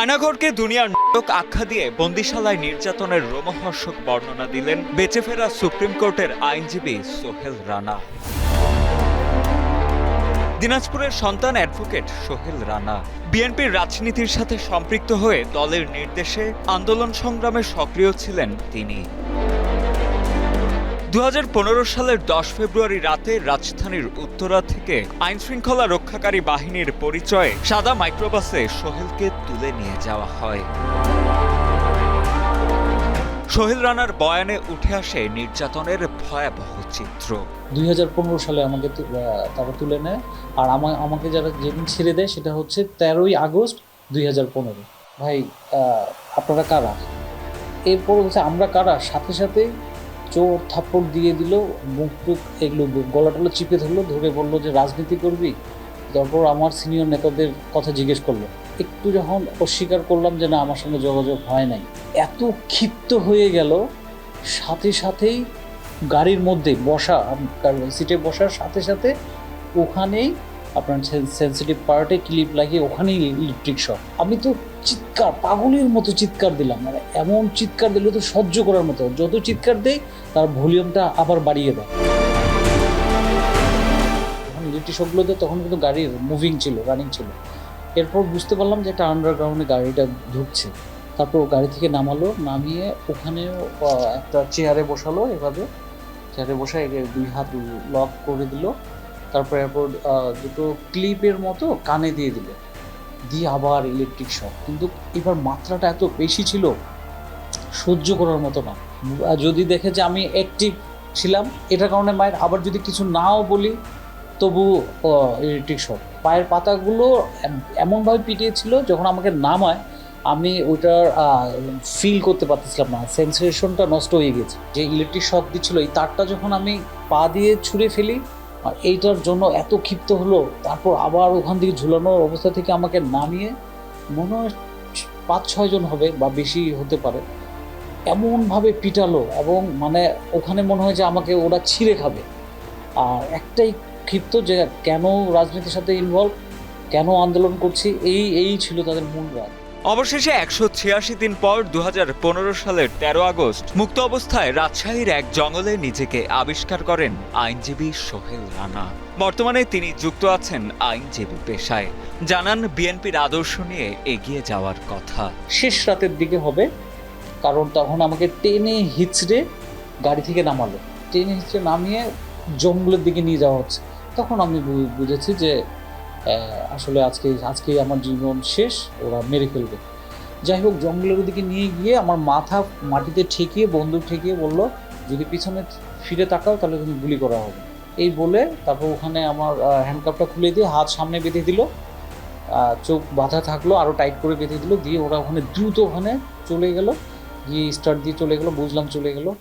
আয়নাঘরকে দুনিয়ার নাটক আখ্যা দিয়ে বন্দিশালায় নির্যাতনের রোমহর্ষক বর্ণনা দিলেন বেঁচে ফেরা সুপ্রিম কোর্টের আইনজীবী সোহেল রানা। দিনাজপুরের সন্তান অ্যাডভোকেট সোহেল রানা। বিএনপির রাজনীতির সাথে সম্পৃক্ত হয়ে দলের নির্দেশে আন্দোলন সংগ্রামে সক্রিয় ছিলেন তিনি। দুই হাজার পনেরো সালের দশ ফেব্রুয়ারি রাতে রাজধানীর উত্তরা থেকে আইন শৃঙ্খলা রক্ষাকারী বাহিনীর পরিচয়ে সাদা মাইক্রোবাসে সোহেলকে তুলে নিয়ে যাওয়া হয়। সোহেল রানার বয়ানে উঠে আসে নির্যাতনের ভয়াবহ চিত্র। দুই হাজার পনেরো সালে আমাকে তারা তুলে নেয়। আর আমা- আমাকে যারা যেদিন ছেড়ে দেয় সেটা হচ্ছে তেরোই আগস্ট দুই হাজার পনেরো। ভাই আপনারা কারা? এরপর হচ্ছে আমরা কারা? সাথে সাথে চোর থাপ্পড় দিয়ে দিল, মুখ টুক এগুলো গলা টলা চিপে ধরলো, ধরে বলল যে, রাজনীতি করবি? তারপর আমার সিনিয়র নেতাদের কথা জিজ্ঞেস করল। একটু যখন অস্বীকার করলাম যে, না, আমার সঙ্গে যোগাযোগ হয় নাই। এত ক্ষিপ্ত হয়ে গেল, সাথে সাথেই গাড়ির মধ্যে বসা সিটে বসার সাথে সাথে ওখানেই আপনার সেন্সিটিভ পার্টে ক্লিপ লাগিয়ে ওখানেই ইলেকট্রিক শক আমি তো চিৎকার, পাগলের মতো চিৎকার দিলাম। মানে এমন চিৎকার দিলে তো সহ্য করার মতো। যত চিৎকার দেয় তার ভলিউমটা আবার বাড়িয়ে দেয়। ইলেকট্রিক শকগুলোতে তখন কিন্তু গাড়ি মুভিং ছিল রানিং ছিল। এরপর বুঝতে পারলাম যে একটা আন্ডারগ্রাউন্ডে গাড়িটা ঢুকছে। তারপর গাড়ি থেকে নামালো, নামিয়ে ওখানেও একটা চেয়ারে বসালো এভাবে। চেয়ারে বসে একে দুই হাত লক করে দিল। তারপরে এরপর দুটো ক্লিপের মতো কানে দিয়ে দিল। দিয়ে আবার ইলেকট্রিক শক কিন্তু এবার মাত্রাটা এত বেশি ছিল, সহ্য করার মতো না। যদি দেখে যে আমি অ্যাক্টিভ ছিলাম, এটার কারণে মায়ের আবার যদি কিছু নাও বলি, তবু ইলেকট্রিক শক পায়ের পাতাগুলো এম- এমনভাবে পিটিয়েছিল, যখন আমাকে নামায়, আমি ওইটার ফিল করতে পারতেছিলাম না। সেন্সেশনটা নষ্ট হয়ে গেছে। যে ইলেকট্রিক শক দিচ্ছিল, এই তারটা যখন আমি পা দিয়ে ছুঁড়ে ফেলি এইটার জন্য এত ক্ষিপ্ত হলো, তারপর আবার ওখান থেকে ঝুলানোর অবস্থা থেকে আমাকে নামিয়ে মনে হয় পাঁচ ছয়জন হবে বা বেশি হতে পারে। এমনভাবে পিটালো এবং মানে ওখানে মনে হয় যে আমাকে ওরা ছিঁড়ে খাবে। আর একটাই ক্ষিপ্ত যে কেন রাজনীতির সাথে ইনভলভ কেন আন্দোলন করছি, এই এই ছিল তাদের মূল রাগ অবশেষে একশো ছিয়াশি দিন পর দু হাজার পনেরো সালের তেরো আগস্ট, মুক্ত অবস্থায় রাজশাহীর এক জঙ্গলে নিজেকে আবিষ্কার করেন আইনজীবী সোহেল রানা। বর্তমানে তিনি যুক্ত আছেন আইনজীবী পেশায়। জানান বিএনপির আদর্শ নিয়ে এগিয়ে যাওয়ার কথা। শেষ রাতের দিকে হবে, কারণ তখন আমাকে টেনে হিচড়ে গাড়ি থেকে নামালো। টেনে হিচড়ে নামিয়ে জঙ্গলের দিকে নিয়ে যাওয়া হচ্ছে। তখন আমি বুঝেছি যে আসলে আজকে, আজকেই আমার জীবন শেষ, ওরা মেরে ফেলবে। যাই হোক, জঙ্গলের দিকে নিয়ে গিয়ে আমার মাথা মাটিতে ঠেকিয়ে, বন্দুক ঠেকিয়ে বলল, যদি পিছনে ফিরে তাকাও, তাহলে তুমি গুলি করা হবে। এই বলে তারপর ওখানে আমার হ্যান্ডকাপটা খুলে দিয়ে হাত সামনে বেঁধে দিল। চোখ বাঁধা থাকল আরও টাইট করে বেঁধে দিল। দিয়ে ওরা ওখানে দ্রুত ওখানে চলে গেল। গিয়ে স্টার্ট দিয়ে চলে গেলো, বুঝলাম চলে গেলো।